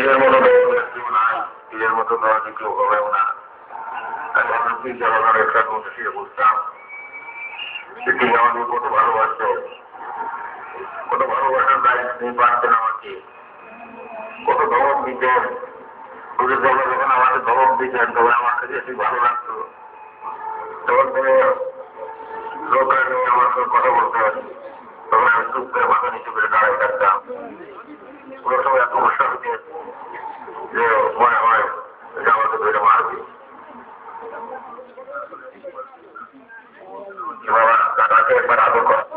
পীরের মতো কেউ মতো দরজা কেউ হবেও না। তাই আমরা পীর একটা দিতেন। তখন আমার কাছে ভালো লাগতো? আমার সঙ্গে কথা বলতেন আমি চুপ করে মাথা নিচু করে দাঁড়াই থাকতাম। কোনো সময় এত গুসা হইতেন যে মনে হয় যে আমাকে ধরে মারবে বাবা দাদাকে একবার আদর কর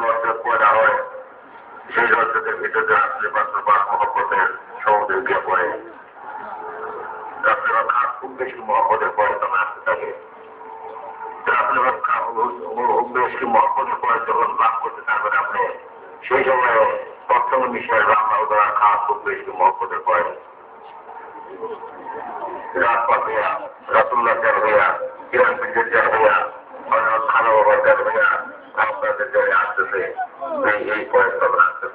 লজ্জা পয়দা সেই লজ্জতের ভিতরে আসলে পাক মহব্বতের গিয়ে পড়ে। রাত্রে খাস খুব বেশি মহব্বতের পরে তখন আসতে থাকে। রাত্রে খুব বেশি মহব্বতের পরে যখন লাভ করতে থাকবেন আপনি, সেই সময়ে প্রথম বিষয় রান্না ওরা খাওয়া খুব বেশি মহব্বতের পরে রাত পাতিয়া রতুল্লাহ চার হইয়া কিরণ চার হইয়া অন্য খালো বাবার হইয়া আপনাদের চারে আসতেছে, এই এই যে আমরা ভাষা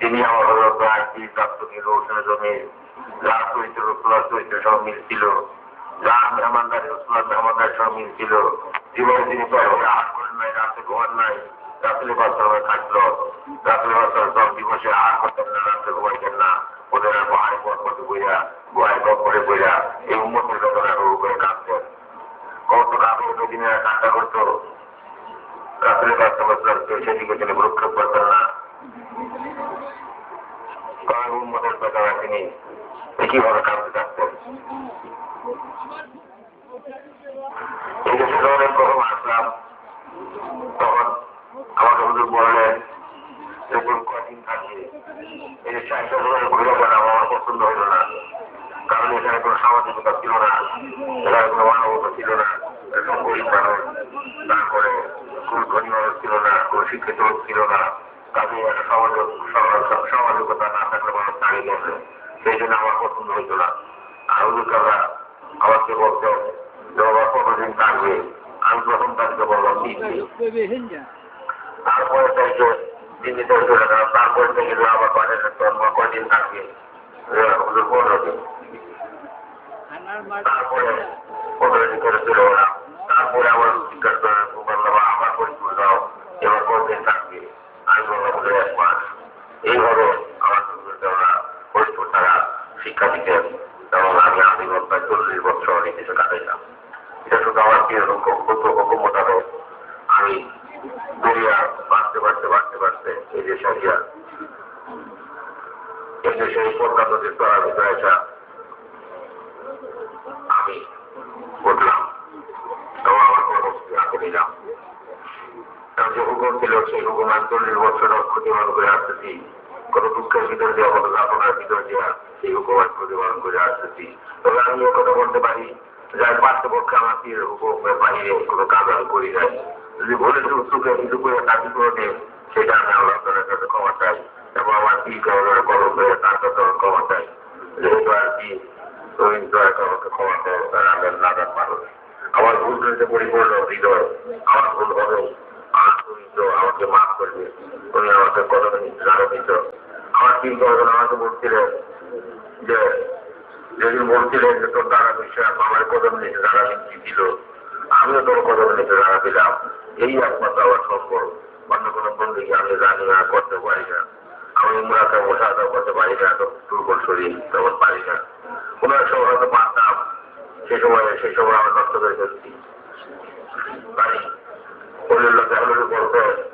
তিনি আমার হলো প্রায় তিন প্রাপ্তকে রোশনে জমি যার চরিত্র রসুলার চরিত্র সব মিল ছিল। যার মেহমানদারি রসুলার মেহমানদারি সব ছিল জীবনে তিনি হলে আট করেন নাই, রাতে ঘুমান নাই, রাত্রে বাচ্চারা থাকল রাত্রে বাচ্চারা সব দিবসে আট করতেন না, রাত্রে ঘুমাইতেন না। ওদের পাহাড়ে পথ পথে বইয়া গোয়ায় পথ বইয়া এই উন্মতের বেতন আরও করে কাঁদতেন। কত কাপড় দিনে কান্না করতো। রাত্রে বাচ্চা সেদিকে তিনি প্রক্ষেপ করতেন না। কারণ উন্মতের বেতন তিনি কীভাবে কাঁদতে থাকতেন এই দেশে যখন প্রথম আসলাম, তখন আমাকে হুজুর বললেন যে কদিন থাকবে এই চারটা ধরে ঘুরে বেড়া আমার পছন্দ হইল না। কারণ এখানে কোনো সামাজিকতা ছিল না তারপরে ছিল না, কোন শিক্ষিত ছিল না। কাজে একটা সমাজ সামাজিকতা না থাকলে মানুষ দাঁড়িয়ে গেছে সেই জন্য আমার পছন্দ হইত না। আর হুজুরকাররা আমাকে বলতো যে বাবা কতদিন থাকবে? আমি প্রথম তারিখে বললাম তারপরে থেকে তিনি তো চলে গেল তারপরে থেকে আবার কয়দিন জন্ম কয়দিন থাকবে তারপরে পনেরো দিন করে চলে গেলাম তারপরে আবার জিজ্ঞাসা করে বললাম আবার পরিচয় দাও এবার কতদিন থাকবে আমি বললাম হুজুর এক মাস এইভাবে আমার হুজুররা পরিচয় তারা শিক্ষা দিতেন। এবং আমি আমি প্রায় চল্লিশ বছর এই দেশে কাটাইলাম এটা শুধু আমার প্রিয় হুকুম মোতাবেক আমি দুনিয়া বাড়তে বাড়তে বাড়তে বাড়তে এই দেশে আসিয়া এই দেশে এই প্রখ্যাত চিত্রার ভিতরে আসা আমি উঠলাম এবং আমার কর্মসূচি হাতে নিলাম। কারণ যে হুকুম ছিল, সেই হুকুম আমি চল্লিশ বছর ক্ষতিমান করে আসতেছি। কত দুঃখের ভিতর দেওয়া কত যাতনার ভিতর দেওয়া সেই হুকুম আমি প্রতিপালন করে আসতেছি। তবে আমি এ কথা বলতে পারি, যার পার্শ্বপক্ষে আমার পীর হুকুমের বাহিরে কোনো কাজ আমি করি নাই। যদি ভুলে সুখে কিছু করে কাজ করে সেটা আমি আল্লাহ তালের কাছে ক্ষমা চাই এবং আমার পীর কারণের কলম করে তার কাছে ক্ষমা চাই। যেহেতু আর কি দয়া আমাকে ক্ষমা করো তার আমি নাগাদ মানুষ। আমার ভুল হয়েছে পরিপূর্ণ হৃদয় আমার ভুল হবে আর তুমি তো আমাকে মাফ করবে তুমি আমাকে কত জানো দিত আমার পীর আমাকে বলছিলেন যে, যেদিন বলছিলেন যে তোর দ্বারা বিষয় আমার কদম নিচে যারা কি ছিল আমিও তোর কদম নিচে দিলাম। এই একমাত্র আমার সম্পর্ক অন্য কোনো বন্ধুকে আমি জানি না, করতে পারি না। আমি ইমরাকে মোশাদা করতে পারি না দুর্বল শরীর তেমন পারি না। কোনো এক হয়তো পারতাম সে সময় সে সময় আমার নষ্ট করে ফেলছি তাই বলতে